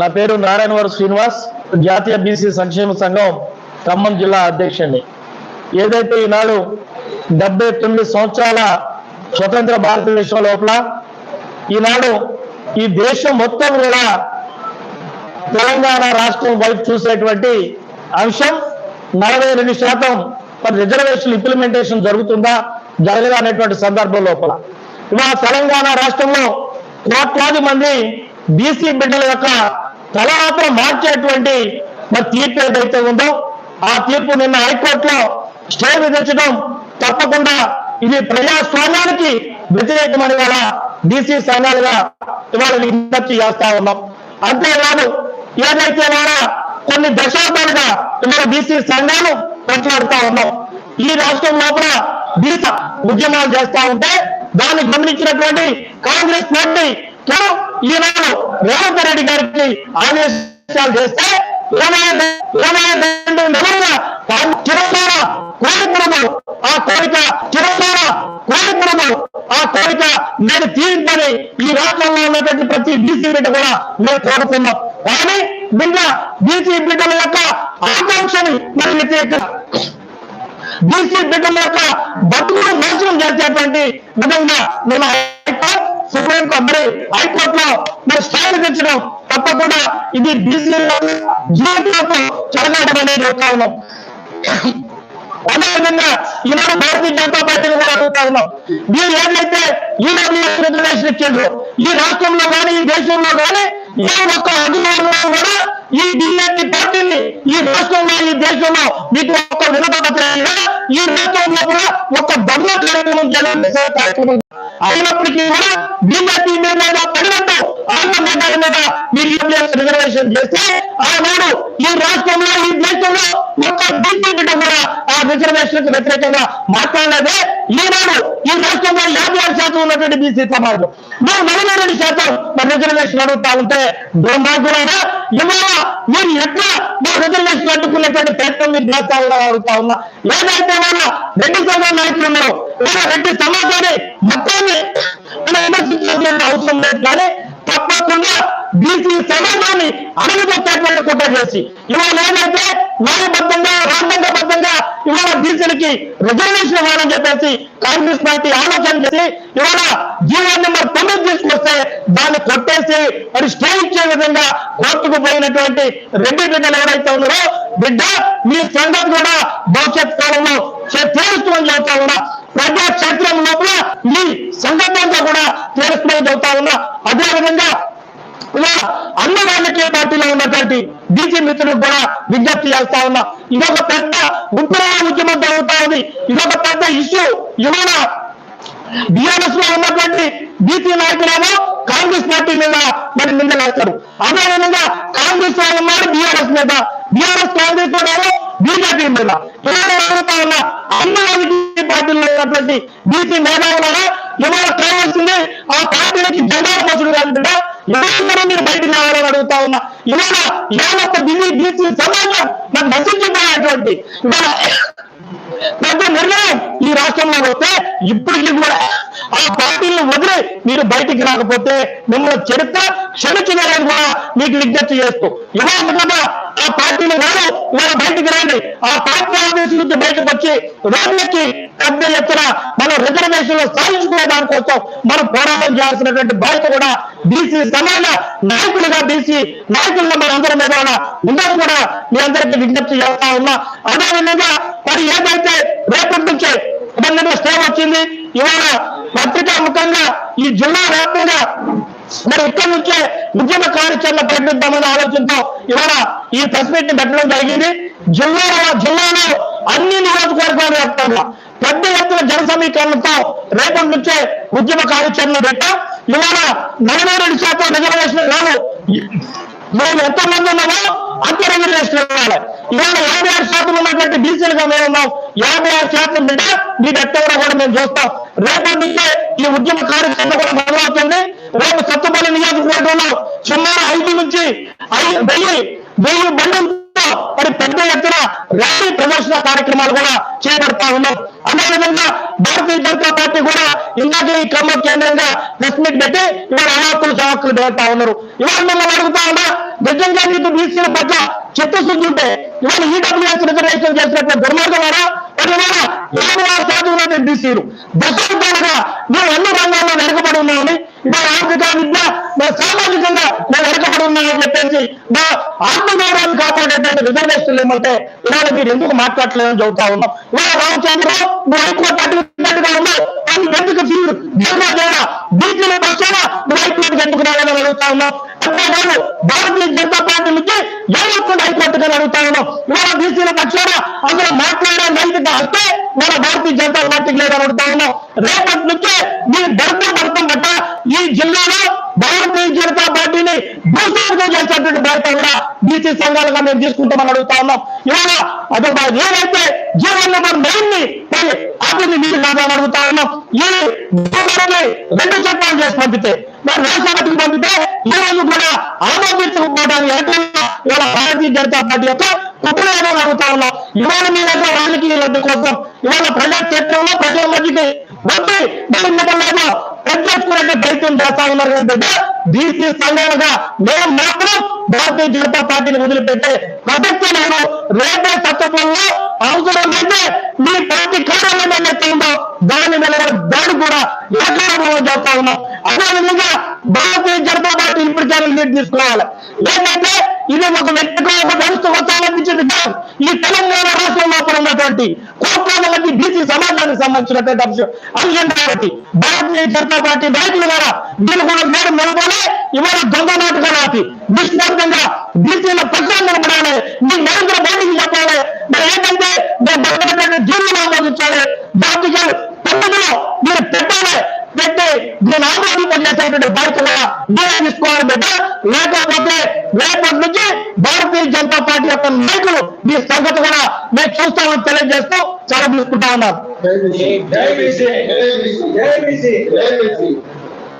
నా పేరు నారాయణవరం శ్రీనివాస్ జాతీయ బీసీ సంక్షేమ సంఘం ఖమ్మం జిల్లా అధ్యక్షుడిని. ఏదైతే ఈనాడు డెబ్బై తొమ్మిది సంవత్సరాల స్వతంత్ర భారతదేశం లోపల ఈనాడు ఈ దేశం మొత్తం కూడా తెలంగాణ రాష్ట్రం వైపు చూసేటువంటి అంశం నలభై రెండు శాతం రిజర్వేషన్ ఇంప్లిమెంటేషన్ జరుగుతుందా జరగదా అనేటువంటి సందర్భం లోపల. ఇవాళ తెలంగాణ రాష్ట్రంలో కోట్లాది మంది బీసీ బిడ్డల యొక్క తలరాత్ర మార్చేటువంటి మరి తీర్పు ఏదైతే ఉందో ఆ తీర్పు నిన్న హైకోర్టులో స్టే విధించడం తప్పకుండా ఇది ప్రజాస్వామ్యానికి వ్యతిరేకమని వాళ్ళ బీసీ సంఘాలుగా ఇవాళ విజ్ఞప్తి చేస్తా ఉన్నాం. అంతేకాదు ఏదైతే వాళ్ళ కొన్ని దశాబ్దాలుగా ఇవాళ బీసీ సంఘాలు కొట్లాడుతా ఉన్నాం. ఈ రాష్ట్రం లోపల బీస ఉద్యమాలు చేస్తా ఉంటే దాన్ని గమనించినటువంటి కాంగ్రెస్ పార్టీ ఈనాడు రేవంత్ రెడ్డి గారికి ఆదేశాలు చేస్తే చిరకాల కోరికలను ఆ కోరిక చిరకాల కోరికలను ఆ కోరిక నేను తీరిందని ఈ రాష్ట్రంలో ఉన్నటువంటి ప్రతి బీసీ బిడ్డ కూడా మేము కోరుతున్నాం కానీ బిడ్డ బీసీ బిడ్డల యొక్క ఆకాంక్షని మనం బీసీ బిడ్డల యొక్క బతుకును నాశనం చేసేటువంటి విధంగా మేము సుప్రీం కోర్టు మరి హైకోర్టులో మరి స్టే విధించడం తప్పకుండా ఇది బీసీ జీవితాలకు చెలగాటం అనేది ఒక ఉన్నాం అదేవిధంగా ఈనాడు భారతీయ జనతా పార్టీని కూడా అడుగుతా ఉన్నాం. మీరు ఏదైతే ఈడబ్ల్యూఎస్ రిజర్వేషన్ ఇచ్చిండ్రు ఈ రాష్ట్రంలో కానీ ఈ దేశంలో కానీ ఏ ఒక్క అధికారంలో కూడా ఈ బీజేపీ పార్టీని ఈ రాష్ట్రంలో ఈ దేశంలో మీకు ఒక్క వినపడలేదు ఈ రాష్ట్రంలో కూడా ఒక బంధ కార్యక్రమం జరుగుతుంది అయినప్పటికీ కూడా బీజేపీ మీద పడినట్టు ఆంధ్రప్రదేశ్ మీద మీరు రిజర్వేషన్ చేస్తే ఆనాడు ఈ రాష్ట్రంలో ఈ దేశంలో ఒక బీజేపీ బిడ్డ కూడా ఆ రిజర్వేషన్కు వ్యతిరేకంగా మాట్లాడలేదే. ఈనాడు ఈ రాష్ట్రంలో యాభై ఆరు శాతం ఉన్నటువంటి బీసీ సమాజం. మీరు నలభై రెండు శాతం రిజర్వేషన్ అడుగుతా ఉంటే దుర్మార్గులైనా ఇవాళ మీరు ఎట్లా మా రిజర్వేషన్ అడ్డుకునేటువంటి ప్రయత్నం మీరు చేస్తా ఉన్నా అడుగుతా ఉన్నా. ఏదైతే మన రెడ్డి సమాజం నాయకులు ఉన్నారు రెడ్డి సమాజాన్ని మొత్తాన్ని విమర్శించాల్సిన అవసరం లేదు కానీ తప్పకుండా బీసీ సమాజాన్ని అణగదొక్కేటువంటి కుట్ర చేసి ఇవాళ ఏదైతే న్యాయబద్ధంగా రాజ్యాంగబద్ధంగా ఇవాళ బీసీలకి రిజర్వేషన్ ఇవ్వాలని చెప్పేసి కాంగ్రెస్ పార్టీ ఆలోచన చేసి ఇవాళ జీవో నెంబర్ తొమ్మిది తీసుకొస్తే దాన్ని కొట్టేసి మరి స్టే ఇచ్చే విధంగా కోర్టుకు పోయినటువంటి రెడ్డి బిడ్డలు ఎవరైతే ఉన్నారో బిడ్డ మీ సంగతి కూడా భవిష్యత్ కాలంలో తీరుస్తామని చెబుతా ఉన్నా. ప్రజా క్షేత్రం లోపల ఈ సంఘటనతో కూడా తీరుస్తామని చెబుతా ఉన్నా అదేవిధంగా ఇలా అన్న రాజకీయ పార్టీలో ఉన్నటువంటి బీసీ మిత్రులకు కూడా విజ్ఞప్తి చేస్తా ఉన్నా. ఇదొక పెద్ద ఉత్తర ఉద్యమం జరుగుతా ఉంది. ఇదొక పెద్ద ఇష్యూ. ఇవాళ బిఆర్ఎస్లో ఉన్నటువంటి బీసీ నాయకులేమో కాంగ్రెస్ పార్టీ మీద మరి నిందలేస్తారు. అదేవిధంగా కాంగ్రెస్ వాళ్ళు ఉన్నారు బీఆర్ఎస్ మీద. బీఆర్ఎస్ కాంగ్రెస్ కూడా బీజేపీ మీద. ఇవాళ ఉన్న? అన్న రాజకీయ పార్టీలో ఉన్నటువంటి బీసీ మేధావులారా ఇవాళ కావాల్సింది ఆ పార్టీలకి జెండా పసుడు కాదు మీరు బయటకు రావాలని అడుగుతా ఉన్నా. ఇవాళ యావత్ బిజీ బీసీ సమాజం నాకు నశించిపోయేటువంటి పెద్ద నిర్ణయం ఈ రాష్ట్రంలో వస్తే ఇప్పటికీ కూడా ఆ పార్టీలను వదిలి మీరు బయటికి రాకపోతే మిమ్మల్ని చరిత్ర క్షమించలేదని కూడా మీకు విజ్ఞప్తి చేస్తూ ఇవాళ ఆ పార్టీలు వారు వారు బయటికి రండి. ఆ పార్టీ ఆఫీస్ నుంచి బయటకు వచ్చి రోడ్లకి పెద్ద ఎత్తున మనం రిజర్వేషన్లు సాధించుకునే దానికోసం మనం పోరాటం చేయాల్సినటువంటి బాధ్యత కూడా బీసీ సమాన నాయకులుగా బీసీ నాయకులుగా మన అందరి మీద కూడా ఉందని కూడా మీ అందరికీ విజ్ఞప్తి చేస్తా ఉన్నా. అదేవిధంగా మరి ఏదైతే రేపటి నుంచే ఇబ్బందిగా స్టే వచ్చింది ఇవాళ పత్రికా ముఖంగా ఈ జిల్లా వ్యాప్తంగా మరి ఇక్కడి నుంచే ఉద్యమ కార్యాచరణ ప్రకటిద్దామనే ఆలోచనతో ఇవాళ ఈ ప్రెస్ మీట్ని పెట్టడం జరిగింది. జిల్లాలో జిల్లాలో అన్ని నియోజకవర్గాల వ్యాప్తంగా పెద్ద ఎత్తున జన సమీకరణతో రేపటి నుంచే ఉద్యమ కార్యాచరణ పెట్టాం. ఇవాళ నలభై రెండు శాతం రిజర్వేషన్ కాదు మేము ఎంతమంది ఉన్నామో అంత చేస్తున్నారు ఇవాళ యాభై ఆరు శాతం ఉన్నటువంటి బీసీలుగా మేము ఉన్నాం. యాభై ఆరు శాతం బిడ్డ మీరు ఎత్తవడం కూడా మేము చూస్తాం. రేపటి నుంచే ఈ ఉద్యమ కార్యక్రమం కూడా మొదలవుతుంది. రేపు సత్తుపల్లి నియోజకవర్గంలో సుమారు ఐదు నుంచి ఐదు వెయ్యి వెయ్యి బండి మరి పెద్ద ఎత్తున ర్యాలీ ప్రదర్శన కార్యక్రమాలు కూడా చేపడతా ఉన్నాం. అదేవిధంగా భారతీయ జనతా పార్టీ కూడా ఇందాక ఈ క్రమం కేంద్రంగా ప్రెస్ మీట్ పెట్టి ఇవాళ అవాక్కులు చవాక్కులు పెడతా ఉన్నారు. ఇవాళ మిమ్మల్ని అడుగుతా ఉన్నా నిజంగా నీకు బీసీల పట్ల చిత్తశుద్ధి ఉంటే ఇవాళ ఈడబ్ల్యూఎస్ రిజర్వేషన్ చేసినట్టు దుర్మార్గం వారా పదివేల బీసీలు. దశాబ్దాలుగా మేము అన్ని రంగాల్లో వెనుకబడి ఉన్నామని మా ఆర్థిక విద్య మా సామాజికంగా మేము వెనకబడి ఉన్నామని చెప్పేసి మా ఆత్మగౌరవాన్ని కాపాడేటువంటి రిజర్వేషన్లు ఏమంటే ఇవాళ మీరు ఎందుకు మాట్లాడలేదని చదువుతా ఉన్నాం. ఇవాళ రామచంద్రరావు నువ్వు హైకోర్టు అడ్వకేట్గా ఉన్నావు కానీ ఎందుకు ఫీజు జీవన పక్షాన ఎందుకు రావాలని అడుగుతా ఉన్నాం? అంతేకాదు భారతీయ జనతా పార్టీ నుంచి ఏమొస్తుంది హైకోర్టుగా అడుగుతా ఉన్నాం? ఇవాళ బీసీల పక్షాన అందులో మాట్లాడే నైతిక మన భారతీయ జనతా పార్టీకి లేదని అడుగుతా ఉన్నాం. రేపటి నుంచే మీ భర్త బట్ట ఈ జిల్లాలో భారతీయ జనతా పార్టీని భూస్థాపితం చేసేటువంటి బాధ్యత కూడా బీసీ సంఘాలుగా మేము తీసుకుంటామని అడుగుతా ఉన్నాం. ఇవాళ అది ఏదైతే జీవన్ నెంబర్ నైన్ని అభివృద్ధి మీరు కాదని అడుగుతా ఉన్నాం. ఈ రెండు చట్టాలు చేసి పంపితే మరి రాష్ట్రపతికి పంపితే ఈ రోజు కూడా ఆమోదించకపోవడానికి భారతీయ జనతా పార్టీ యొక్క కుటుంబాన్ని అడుగుతా ఉన్నా ఇవాళ మీ దగ్గర రాజకీయ లబ్ధి కోసం ఇవాళ ప్రజా క్షేత్రంలో ప్రజల మధ్యకి వచ్చి బహిరంగంగా పెంచేసుకునే ప్రయత్నం చేస్తా ఉన్నారు ఏంటంటే బీసీ సంఘాలుగా మేము మాత్రం భారతీయ జనతా పార్టీని వదిలిపెట్టే ప్రసక్తి లేదు రేపే తత్వంలో అవసరమైతే మీ పార్టీ కార్యాలయం ఏదైతే ఉందో దాని మీద దాన్ని కూడా ఏకాగ్రహం చేస్తా ఉన్నాం అదేవిధంగా భారతీయ జనతా పార్టీ ఇప్పటికైనా లీడ్ తీసుకోవాలి ఏంటంటే ఇది ఒక వ్యక్తిగా ఒక వ్యవస్థ వచ్చాలనిపించింది కాదు ఈ తెలంగాణ రాష్ట్రం లోపల ఉన్నటువంటి కోట్లాది మంది బీసీ సమాజానికి సంబంధించినటువంటి అంశం అంశం కాబట్టి భారతీయ జనతా పార్టీ నాయకుల ద్వారా దీని కూడా మేడం నిలబడి ఇవాళ దొంగ నాటకాలు ఆపి నిష్ఠాంతంగా బీసీల పక్షాన్ని నిలబడాలి. మీ నరేంద్ర మోడీకి చెప్పాలి. మరి ఏంటంటే మేము ఆమోదించాలి. దానికి తొమ్మిదిలో మీరు పెట్టాలి. పెట్టి దీని ఆందోళన ఆమోదింపజేసేటువంటి బాధ్యత మీరు తీసుకోవాలి బిడ్డ లేకపోతే రేపటి నుంచి భారతీయ జనతా పార్టీ యొక్క నాయకులు మీ సంగతి కూడా మేము చూస్తామని తెలియజేస్తూ చాలా తీసుకుంటా ఉన్నారు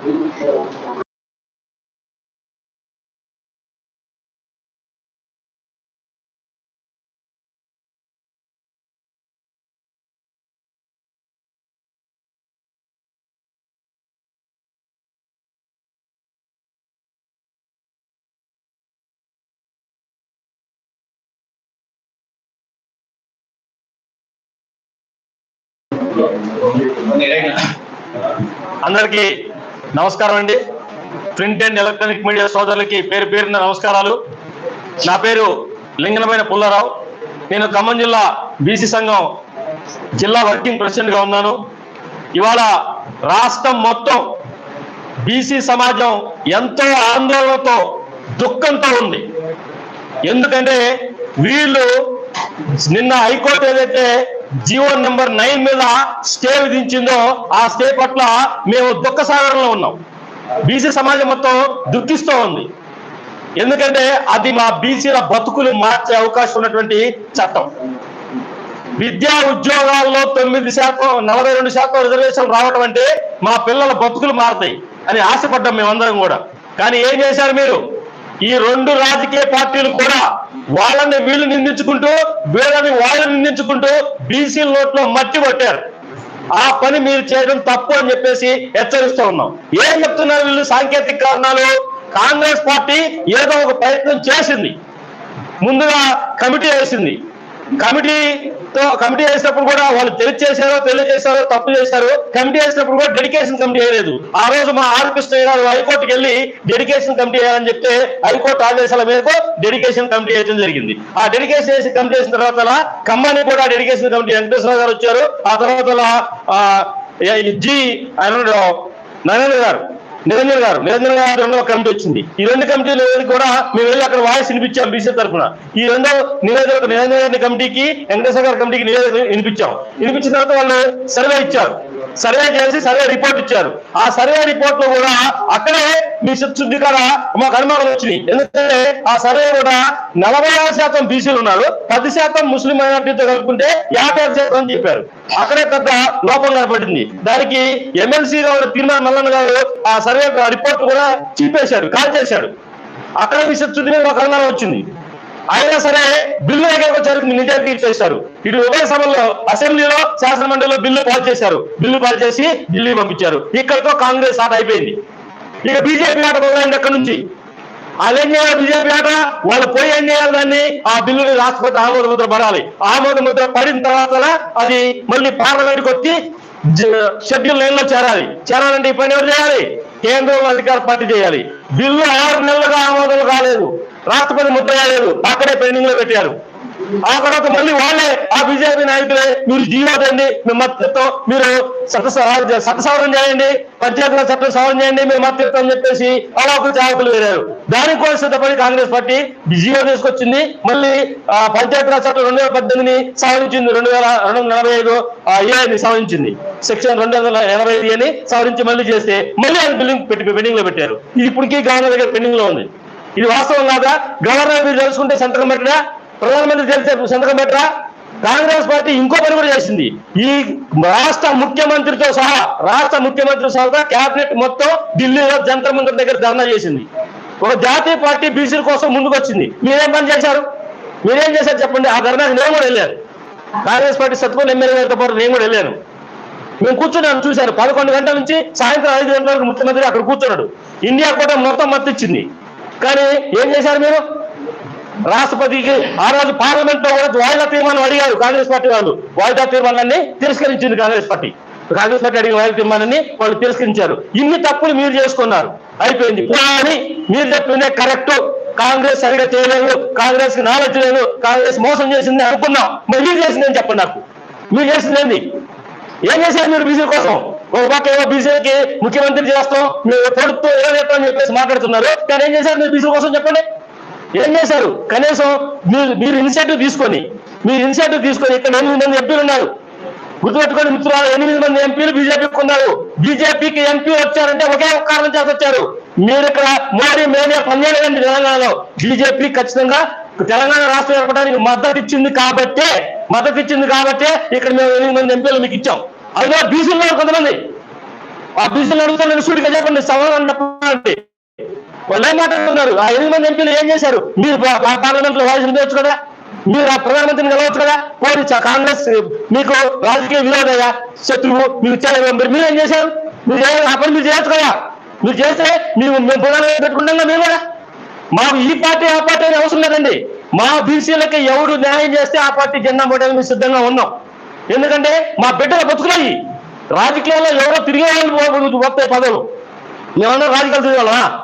Thank you. అందరికీ నమస్కారం అండి. ప్రింట్ అండ్ ఎలక్ట్రానిక్ మీడియా సోదరులకి పేరు పేరున నమస్కారాలు. నా పేరు లింగనమైన పుల్లారావు. నేను ఖమ్మం జిల్లా బీసీ సంఘం జిల్లా వర్కింగ్ ప్రెసిడెంట్గా ఉన్నాను. ఇవాళ రాష్ట్రం మొత్తం బీసీ సమాజం ఎంతో ఆందోళనతో దుఃఖంతో ఉంది. ఎందుకంటే వీళ్ళు నిన్న హైకోర్టు ఏదైతే జీవో నెంబర్ నైన్ మీద స్టే విధించిందో ఆ స్టే పట్ల మేము దుఃఖ సాగరంలో ఉన్నాం. బీసీ సమాజం మొత్తం దుఃఖిస్తూ ఉంది. ఎందుకంటే అది మా బీసీల బతుకులు మార్చే అవకాశం ఉన్నటువంటి చట్టం. విద్యా ఉద్యోగాల్లో తొమ్మిది శాతం నలభై రెండు శాతం రిజర్వేషన్ రావడం అంటే మా పిల్లల బతుకులు మారతాయి అని ఆశపడ్డాం మేమందరం కూడా. కానీ ఏం చేశారు మీరు? ఈ రెండు రాజకీయ పార్టీలు కూడా వాళ్ళని వీళ్ళు నిందించుకుంటూ వీళ్ళని వాళ్ళు నిందించుకుంటూ బీసీ నోట్లో మట్టి పట్టారు. ఆ పని మీరు చేయడం తప్పు అని చెప్పేసి హెచ్చరిస్తూ ఉన్నాం. ఏం చెప్తున్నారు వీళ్ళు సాంకేతిక కారణాలు? కాంగ్రెస్ పార్టీ ఏదో ఒక ప్రయత్నం చేసింది. ముందుగా కమిటీ వేసింది. కమిటీ తో కమిటీ వేసినప్పుడు కూడా వాళ్ళు తెలియ చేశారో తెలియజేశారో తప్పు చేశారు కమిటీ వేసినప్పుడు కూడా డెడికేషన్ కమిటీ వేయలేదు. ఆ రోజు మా ఆర్ కృష్ణయ్య గారు హైకోర్టుకి వెళ్ళి డెడికేషన్ కమిటీ వేయాలని చెప్తే హైకోర్టు ఆదేశాల మేరకు డెడికేషన్ కమిటీ వేయడం జరిగింది. ఆ డెడికేషన్ వేసి కమిటీ వేసిన తర్వాత ఖమ్మానికి కూడా డెడికేషన్ కమిటీ వెంకటేశ్వర గారు వచ్చారు. ఆ తర్వాత జి నరేంద్ర గారు నిరంజన్ గారు నిరంజన్ గారు రెండవ కమిటీ వచ్చింది. ఈ రెండు కమిటీలు కూడా మేము వెళ్ళి అక్కడ వాయిస్ వినిపించాం బీసీ తరఫున. ఈ రెండో నివేదిక నిరంజన్ గారి కమిటీకి వెంకటేశ్వర గారి కమిటీకి నివేదిక వినిపించాం. వినిపించిన తర్వాత వాళ్ళు సర్వే ఇచ్చారు. సర్వే చేసి సర్వే రిపోర్ట్ ఇచ్చారు. ఆ సర్వే రిపోర్ట్లో కూడా అక్కడే మీ శుద్ధి కాడ మాకు అనుమానం వచ్చినాయి. ఎందుకంటే ఆ సర్వే కూడా నలభై ఆరు శాతం బీసీలు ఉన్నారు. పది శాతం ముస్లిం మైనార్టీతో కలుపుకుంటే యాభై ఆరు శాతం అని చెప్పారు. అక్కడే పెద్ద లోపం కనపడింది దానికి ఎమ్మెల్సీగా గారు తిరుమల మల్లన్న గారు ఆ సర్వే రిపోర్ట్ కూడా చింపేశాడు కాల్ చేశాడు అక్కడ రీసెర్చ్ శుద్ధి మీద అనుమానం వచ్చింది. అయినా సరే బిల్లు దగ్గరకు వచ్చే నిజానికి ఇచ్చేస్తారు ఇటు ఉభయ సభల్లో అసెంబ్లీలో శాసన మండలిలో బిల్లు పాస్ చేశారు. బిల్లు పాస్ చేసి ఢిల్లీ పంపించారు. ఇక్కడితో కాంగ్రెస్ ఆట అయిపోయింది. ఇక బీజేపీ ఆట మొదలైంది అక్కడ నుంచి. వాళ్ళు ఏం చేయాలి బీజేపీ ఆట వాళ్ళు పోయి ఏం చేయాలి దాన్ని? ఆ బిల్లుని రాష్ట్రపతి ఆమోద ముద్ర పడాలి. ఆమోద ముద్ర పడిన తర్వాత అది మళ్ళీ పార్లమెంట్కి వచ్చి షెడ్యూల్ లైన్లో చేరాలి. చేరాలంటే ఈ పని ఎవరు చేయాలి? కేంద్రం అధికార పార్టీ చేయాలి. బిల్లు ఆరు నెలలుగా ఆమోదం కాలేదు. రాష్ట్రపతి ముద్ర కాలేదు అక్కడే పెండింగ్లో పెట్టారు. ఆ తర్వాత మళ్ళీ వాళ్ళే ఆ బీజేపీ నాయకులే మీరు జీవోదండి మేము మీరు చట్ట చట్ట సవరణ చేయండి పంచాయతీల చట్టం సవరణ చేయండి మేము మద్దతు అని చెప్పేసి అలా ఒక వేరారు. దానికి కూడా సిద్ధపడి కాంగ్రెస్ పార్టీ జీవో తీసుకొచ్చింది. మళ్ళీ ఆ పంచాయతీరాజ్ చట్టం రెండు వేల పద్దెనిమిది సవరించింది. రెండు వేల రెండు వందల నలభై ఐదు ఏఐని సవరించింది. సెక్షన్ రెండు వందల ఎనభై ఐదు అని సవరించి మళ్ళీ చేస్తే మళ్ళీ ఆయన బిల్డింగ్ పెట్టి పెండింగ్లో పెట్టారు. ఇది ఇప్పటికీ గవర్నర్ దగ్గర పెండింగ్లో ఉంది. ఇది వాస్తవం కాదా? గవర్నర్ మీరు తెలుసుకుంటే సెంట్రల్ పెట్టడా ప్రధానమంత్రి తెలిసే సంతకం పెట్టరా కాంగ్రెస్ పార్టీ ఇంకో పని కూడా చేసింది. ఈ రాష్ట్ర ముఖ్యమంత్రితో సహా రాష్ట్ర ముఖ్యమంత్రి సహా కేబినెట్ మొత్తం ఢిల్లీలో జంతర్ మంత్రి దగ్గర ధర్నా చేసింది. ఒక జాతీయ పార్టీ బీసీల కోసం ముందుకు వచ్చింది మీరేం పని చేశారు? మీరేం చేశారు చెప్పండి. ఆ ధర్నాకి నేను కూడా వెళ్ళాను. కాంగ్రెస్ పార్టీ సత్పల్ ఎమ్మెల్యే గారితో పాటు నేను కూడా వెళ్ళాను. మేము కూర్చున్నాను చూశాను పదకొండు గంటల నుంచి సాయంత్రం ఐదు గంటల వరకు ముఖ్యమంత్రి అక్కడ కూర్చున్నాడు. ఇండియా కూడా మొత్తం మద్దతు కానీ ఏం చేశారు మీరు? రాష్ట్రపతికి ఆ రోజు పార్లమెంట్లో కూడా వాయిదా తీర్మానం అడిగారు కాంగ్రెస్ పార్టీ వాళ్ళు. వాయిదా తీర్మానాన్ని తిరస్కరించింది కాంగ్రెస్ పార్టీ. కాంగ్రెస్ పార్టీ అడిగిన వాయిదా తీర్మానాన్ని వాళ్ళు తిరస్కరించారు. ఇన్ని తప్పులు మీరు చేసుకున్నారు. అయిపోయింది. కానీ మీరు చెప్పిందే కరెక్ట్. కాంగ్రెస్ సరిగా చేయలేదు. కాంగ్రెస్కి నాలెడ్జ్ లేదు. కాంగ్రెస్ మోసం చేసింది అనుకున్నాం. మరి మీరు చేసిందని చెప్పండి నాకు? మీరు చేసింది ఏంది? ఏం చేశారు మీరు బీసీ కోసం? ఒక పక్క ఏమో బీసీకి ముఖ్యమంత్రి చేస్తాం మీరు ప్రభుత్వం ఏదో చెప్పని చెప్పేసి మాట్లాడుతున్నారు. కానీ ఏం చేశారు మీరు బీసీ కోసం చెప్పండి? ఏం చేశారు? కనీసం మీరు మీరు ఇనిషియేటివ్ తీసుకొని మీరు ఇనిషియేటివ్ తీసుకొని ఇక్కడ ఎనిమిది మంది ఎంపీలు ఉన్నారు. గుర్తుపెట్టుకోండి మిత్రులు ఎనిమిది మంది ఎంపీలు బీజేపీకి ఉన్నారు. బీజేపీకి ఎంపీ వచ్చారంటే ఒకే ఒక కారణం చేత వచ్చారు. మీరు ఇక్కడ మోడీ మేనే పనిచేయలేదండి తెలంగాణలో. బీజేపీ ఖచ్చితంగా తెలంగాణ రాష్ట్రం ఏర్పడడానికి మద్దతు ఇచ్చింది కాబట్టే మద్దతు ఇచ్చింది కాబట్టే ఇక్కడ మేము ఎనిమిది మంది ఎంపీలు మీకు ఇచ్చాం. అందులో బీసీలు కొంతమంది. ఆ బీసీలు అడుగుతా నేను సూటిగా చెప్పండి సవాల్ అంటే వాళ్ళే మాట్లాడుతున్నారు ఆ ఎనిమిది మంది ఎంపీలు ఏం చేశారు? మీరు పార్లమెంట్లో వాయిస్ వినవచ్చు కదా? మీరు ఆ ప్రధానమంత్రిని కలవచ్చు కదా? పోనీ చ- కాంగ్రెస్ మీకు రాజకీయ విరోధగా శత్రువు మీరు. మీరు ఏం చేశారు? మీరు ఆ పని మీరు చేయొచ్చు కదా? మీరు చేస్తే మేము మేము ప్రధానంగా పెట్టుకుంటాం మేము కూడా. మాకు ఈ పార్టీ ఆ పార్టీ అని అవసరం లేదండి. మా బీసీలకి ఎవరు న్యాయం చేస్తే ఆ పార్టీ జెండా పోవడానికి మేము సిద్ధంగా ఉన్నాం. ఎందుకంటే మా బిడ్డలు బతుకున్నాయి రాజకీయాల్లో ఎవరో తిరిగే వాళ్ళు వస్తాయి పదవులు. మేమన్నా రాజకీయాలు తిరగాలా?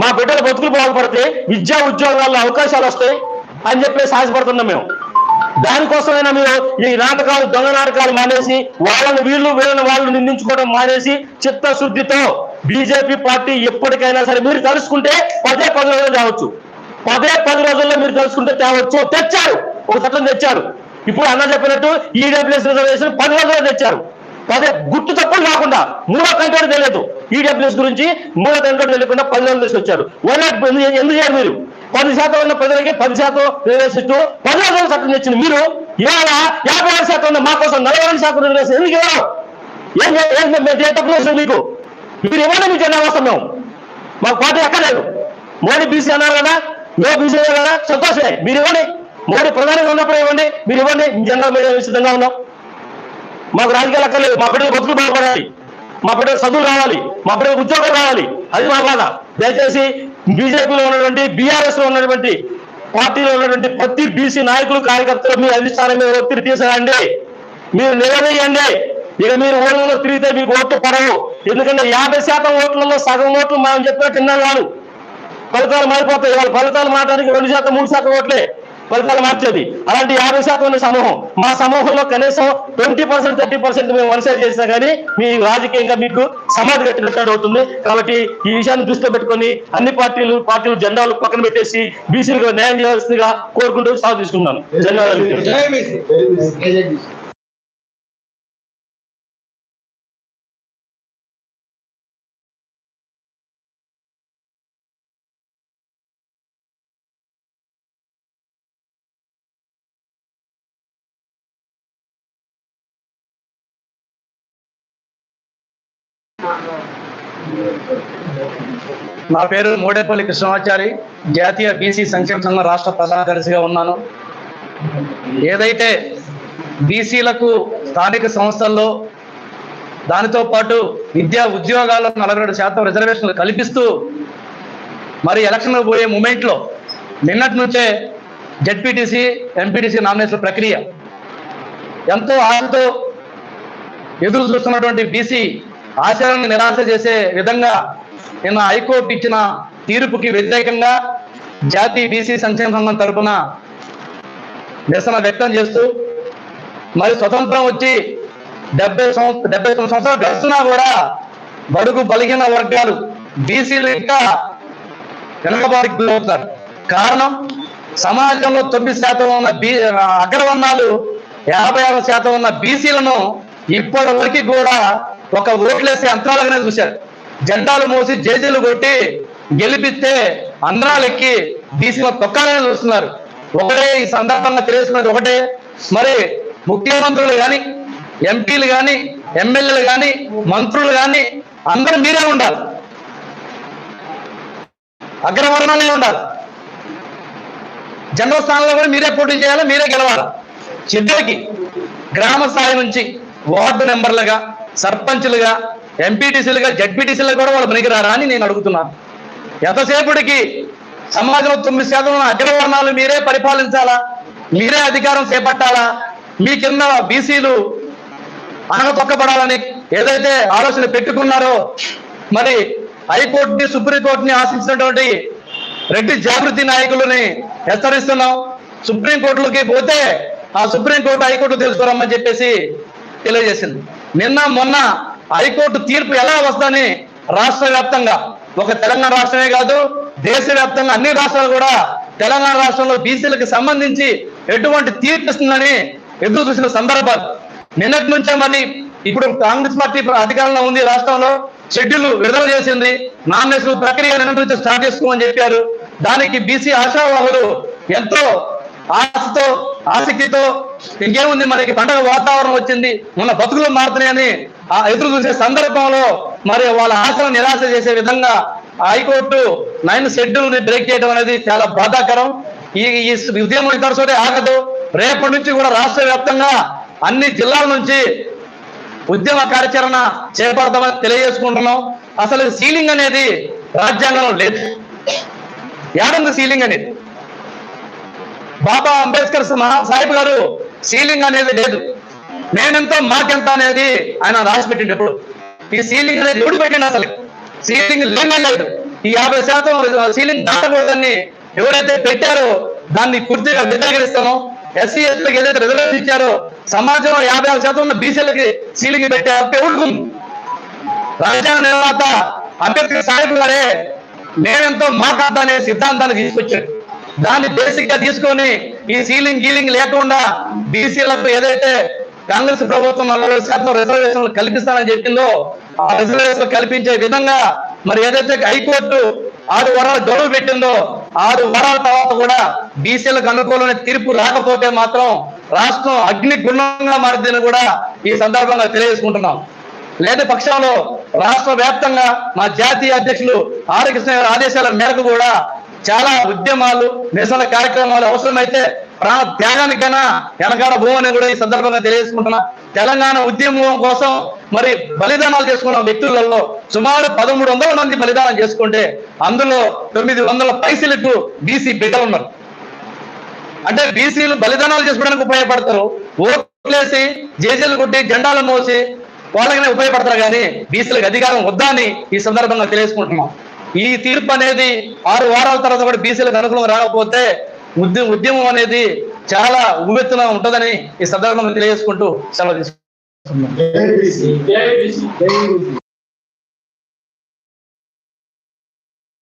మా బిడ్డల బతుకులు బాగుపడితే విద్యా ఉద్యోగాల్లో అవకాశాలు వస్తాయి అని చెప్పేసి ఆశపడుతున్నాం మేము. దానికోసమైనా మీరు ఈ నాటకాలు దొంగ నాటకాలు మానేసి వాళ్ళని వీళ్ళు వీళ్ళని వాళ్ళు నిందించుకోవడం మానేసి చిత్తశుద్ధితో బీజేపీ పార్టీ ఎప్పటికైనా సరే మీరు తలుసుకుంటే పదే పది రోజులు తేవచ్చు. పదే పది రోజుల్లో మీరు తలుసుకుంటే తేవచ్చు. తెచ్చారు. ఒక చట్టం తెచ్చారు. ఇప్పుడు అన్న చెప్పినట్టు ఈడబ్ల్యూఎస్ రిజర్వేషన్ పది రోజుల్లో తెచ్చారు. పదే గుర్తు తప్పులు కాకుండా మూడో కంటే తెలియదు. ఈడబ్ల్యూఎస్ గురించి మూడో కంటే తెలియకుండా పది నెలలు వచ్చారు. వన్ ఎందుకు చేయరు మీరు? పది శాతం ఉన్న ప్రజలకి పది శాతం రిజర్వేషన్ ఇస్తూ పది రోజులు చట్టం తెచ్చింది మీరు. ఇవాళ యాభై ఆరు శాతం ఉన్న మా కోసం నలభై రెండు శాతం రిజర్వేషన్ ఎందుకు ఇవ్వరు? ఏం ఏం తప్పు చేసాం మీకు. మీరు ఇవ్వండి మీకు ఎన్న అవసరం మేము. మాకు పార్టీ ఎక్కలేదు మోడీ బీసీ అన్నారు కదా మేము బీసీ కదా సంతోషమే. మీరు ఇవ్వండి. మోడీ ప్రధానంగా ఉన్నప్పుడు ఇవ్వండి. మీరు ఇవ్వండి. జనరల్ మీద సిద్ధంగా ఉన్నాం. మాకు రాజకీయాలు అక్కర్లేదు. మా బిడ్డలు బతుకులు బాగుపడాలి. మా బిడ్డ చదువులు రావాలి మా బిడ్డ ఉద్యోగం రావాలి. అది మా బాధ. దయచేసి బీజేపీలో ఉన్నటువంటి బీఆర్ఎస్లో ఉన్నటువంటి పార్టీలో ఉన్నటువంటి ప్రతి బీసీ నాయకులు కార్యకర్తలు మీ అధిష్టానం మీద ఒత్తిడి తీసుకురండి మీరు నిలవేయండి ఇక మీరు ఓట్లలో తిరిగితే మీకు ఓట్లు పడవు. ఎందుకంటే యాభై శాతం ఓట్లలో సగం ఓట్లు మనం చెప్పినట్టు విన్నాం కాదు. ఫలితాలు మారిపోతాయి. వాళ్ళ ఫలితాలు మారడానికి రెండు శాతం మూడు శాతం ఓట్లే. ఫలితాలు మార్చేది. అలాంటి యాభై శాతం ఉన్న సమూహం మా సమూహంలో కనీసం ట్వంటీ పర్సెంట్ థర్టీ పర్సెంట్ మేము వన్ సైడ్ చేసినా కానీ మీ రాజకీయంగా మీకు సమాధి కట్టినట్టు అవుతుంది. కాబట్టి ఈ విషయాన్ని దృష్టిలో పెట్టుకొని అన్ని పార్టీలు పార్టీలు జెండాలు పక్కన పెట్టేసి బీసీలకు న్యాయం చేయాల్సిందిగా కోరుకుంటూ సాగు తీసుకున్నాను ధన్యవాదాలు. నా పేరు మోడేపల్లి కృష్ణమాచారి జాతీయ బీసీ సంక్షేమ సంఘం రాష్ట్ర ప్రధానదర్శిగా ఉన్నాను. ఏదైతే బీసీలకు స్థానిక సంస్థల్లో దానితో పాటు విద్యా ఉద్యోగాల్లో నలభై రెండు శాతం రిజర్వేషన్లు కల్పిస్తూ మరి ఎలక్షన్ పోయే మూమెంట్లో నిన్నటి నుంచే జడ్పీటీసీ ఎంపీటీసీ నామినేషన్ ప్రక్రియ ఎంతో ఆశతో ఎదురు చూస్తున్నటువంటి బీసీ ఆశయాలను నిరాశ చేసే విధంగా నిన్న హైకోర్టు ఇచ్చిన తీర్పుకి వ్యతిరేకంగా జాతీయ బీసీ సంక్షేమ సంఘం తరపున నిరసన వ్యక్తం చేస్తూ మరి స్వతంత్రం వచ్చి డెబ్బై సంవత్సరం డెబ్బై తొమ్మిది సంవత్సరాలు గడుస్తున్నా కూడా బడుగు బలిగిన వర్గాలు బీసీలు ఇంకా వెనకబారికి గురవుతారు కారణం సమాజంలో తొమ్మిది శాతం ఉన్న బీ అగ్రవర్ణాలు యాభై ఆరు శాతం ఉన్న బీసీలను ఇప్పటి వరకు కూడా ఒక ఓట్లేసే యంత్రాలుగానే చూశారు జెండాలు మోసి జేజీలు కొట్టి గెలిపిస్తే అందరాలు ఎక్కి బీసీల తొక్కాలని చూస్తున్నారు. ఒకటే ఈ సందర్భంగా తెలియజేస్తున్నది ఒకటే. మరి ముఖ్యమంత్రులు కానీ ఎంపీలు కానీ ఎమ్మెల్యేలు కానీ మంత్రులు కానీ అందరూ మీరే ఉండాలి. అగ్రవర్ణాలే ఉండాలి. జనరల్ స్థానంలో కూడా మీరే పోటీ చేయాలి మీరే గెలవాలి. ఇద్దరికి గ్రామ స్థాయి నుంచి వార్డు నెంబర్లుగా సర్పంచ్లుగా ఎంపీటీసీలుగా జడ్పీటీసీలుగా కూడా వాళ్ళు పనికిరారా అని నేను అడుగుతున్నాను ఎంతసేపటికి సమాజంలో తొమ్మిది శాతం అగ్రవర్ణాలు మీరే పరిపాలించాలా? మీరే అధికారం చేపట్టాలా? మీ కింద బీసీలు అనగతొక్కబడాలని ఏదైతే ఆలోచన పెట్టుకున్నారో మరి హైకోర్టుని సుప్రీంకోర్టుని ఆశించినటువంటి రెడ్డి జాగృతి నాయకులని హెచ్చరిస్తున్నాం. సుప్రీంకోర్టులకి పోతే ఆ సుప్రీంకోర్టు హైకోర్టు తెలుసుకోరమ్మని చెప్పేసి తెలియజేసింది. నిన్న మొన్న హైకోర్టు తీర్పు ఎలా వస్తుందని రాష్ట్ర వ్యాప్తంగా ఒక తెలంగాణ రాష్ట్రమే కాదు దేశవ్యాప్తంగా అన్ని రాష్ట్రాలు కూడా తెలంగాణ రాష్ట్రంలో బీసీలకు సంబంధించి ఎటువంటి తీర్పు ఇస్తుందని ఎదురు చూసిన సందర్భాలు. నిన్నటి నుంచే మళ్ళీ ఇప్పుడు కాంగ్రెస్ పార్టీ అధికారంలో ఉంది రాష్ట్రంలో షెడ్యూల్ విడుదల చేసింది నామినేషన్ ప్రక్రియ నిన్న నుంచి స్టార్ట్ చేసుకోమని చెప్పారు. దానికి బీసీ ఆశావాహులు ఎంతో ఆశతో ఆసక్తితో ఇంకేముంది మనకి పండగ వాతావరణం వచ్చింది మన బతుకులు మారుతున్నాయని ఆ ఎదురు చూసే సందర్భంలో మరి వాళ్ళ ఆశను నిరాశ చేసే విధంగా హైకోర్టు నైన్ షెడ్యూల్ని బ్రేక్ చేయడం అనేది చాలా బాధాకరం. ఈ ఈ ఉద్యమం ఇతర ఆగదు. రేపటి నుంచి కూడా రాష్ట్ర వ్యాప్తంగా అన్ని జిల్లాల నుంచి ఉద్యమ కార్యాచరణ చేపడతామని తెలియజేసుకుంటున్నాం. అసలు సీలింగ్ అనేది రాజ్యాంగంలో లేదు. ఏడంది సీలింగ్ అనేది? బాబా అంబేద్కర్ సాహిబ్ గారు సీలింగ్ అనేది లేదు. నేనెంతో మాకెంత అనేది ఆయన రాసి పెట్టినప్పుడు ఈ సీలింగ్ అనేది ఎవడు పెట్టిండు అసలు సీలింగ్ లేనే లేదు. ఈ యాభై శాతం సీలింగ్ దాటకూడదని ఎవరైతే పెట్టారో దాన్ని పూర్తిగా వ్యతిరేకరిస్తామో ఎస్సీ ఎస్టీలకు ఏదైతే రిజర్వేషన్ ఇచ్చారో సమాజంలో యాభై ఆరు శాతం ఉన్న బీసీలకి సీలింగ్ పెట్టే హక్కు రాజ్యాంగ నిర్మాత అంబేద్కర్ సాహిబ్ గారే నేనెంతో మాట్లాడతా అనే సిద్ధాంతాన్ని తీసుకొచ్చాడు దాన్ని బేసిక్గా తీసుకొని ఈ సీలింగ్ గీలింగ్ లేకుండా బీసీలకు ఏదైతే కాంగ్రెస్ ప్రభుత్వం నలభై శాతం రిజర్వేషన్లు కల్పిస్తానని చెప్పిందో ఆ రిజర్వేషన్లు కల్పించే విధంగా మరి ఏదైతే హైకోర్టు ఆరు వారాలు గడువు పెట్టిందో ఆరు వారాల తర్వాత కూడా బీసీలకు అనుకూలమైన తీర్పు రాకపోతే మాత్రం రాష్ట్రం అగ్ని గుణంగా మారిందని కూడా ఈ సందర్భంగా తెలియజేసుకుంటున్నాం. లేని పక్షంలో రాష్ట్ర వ్యాప్తంగా మా జాతీయ అధ్యక్షులు ఆరోగ్య ఆదేశాల మేరకు కూడా చాలా ఉద్యమాలు నిరసన కార్యక్రమాలు అవసరమైతే ప్రాణ త్యాగానికైనా వెనకాడ భూమని కూడా ఈ సందర్భంగా తెలియజేసుకుంటున్నా. తెలంగాణ ఉద్యమం కోసం మరి బలిదానాలు చేసుకున్న వ్యక్తులలో సుమారు పదమూడు వందల మంది బలిదానం చేసుకుంటే అందులో తొమ్మిది వందల పైసలకు బీసీ బిడ్డలు ఉన్నారు. అంటే బీసీలు బలిదానాలు చేసుకోవడానికి ఉపయోగపడతారు. ఓట్లేసి జేజీలు కొట్టి జెండాలు మోసి వాళ్ళకనే ఉపయోగపడతారు కానీ బీసీలకు అధికారం వద్దా అని ఈ సందర్భంగా తెలియజేసుకుంటున్నాం. ఈ తీర్పు అనేది ఆరు వారాల తర్వాత కూడా బీసీలకు అనుకూలం రాకపోతే ఉద్యమం ఉద్యమం అనేది చాలా ఉవ్వెత్తున ఉంటుందని ఈ సందర్భంగా తెలియజేసుకుంటూ సెలవు తీసుకుంటున్నాం.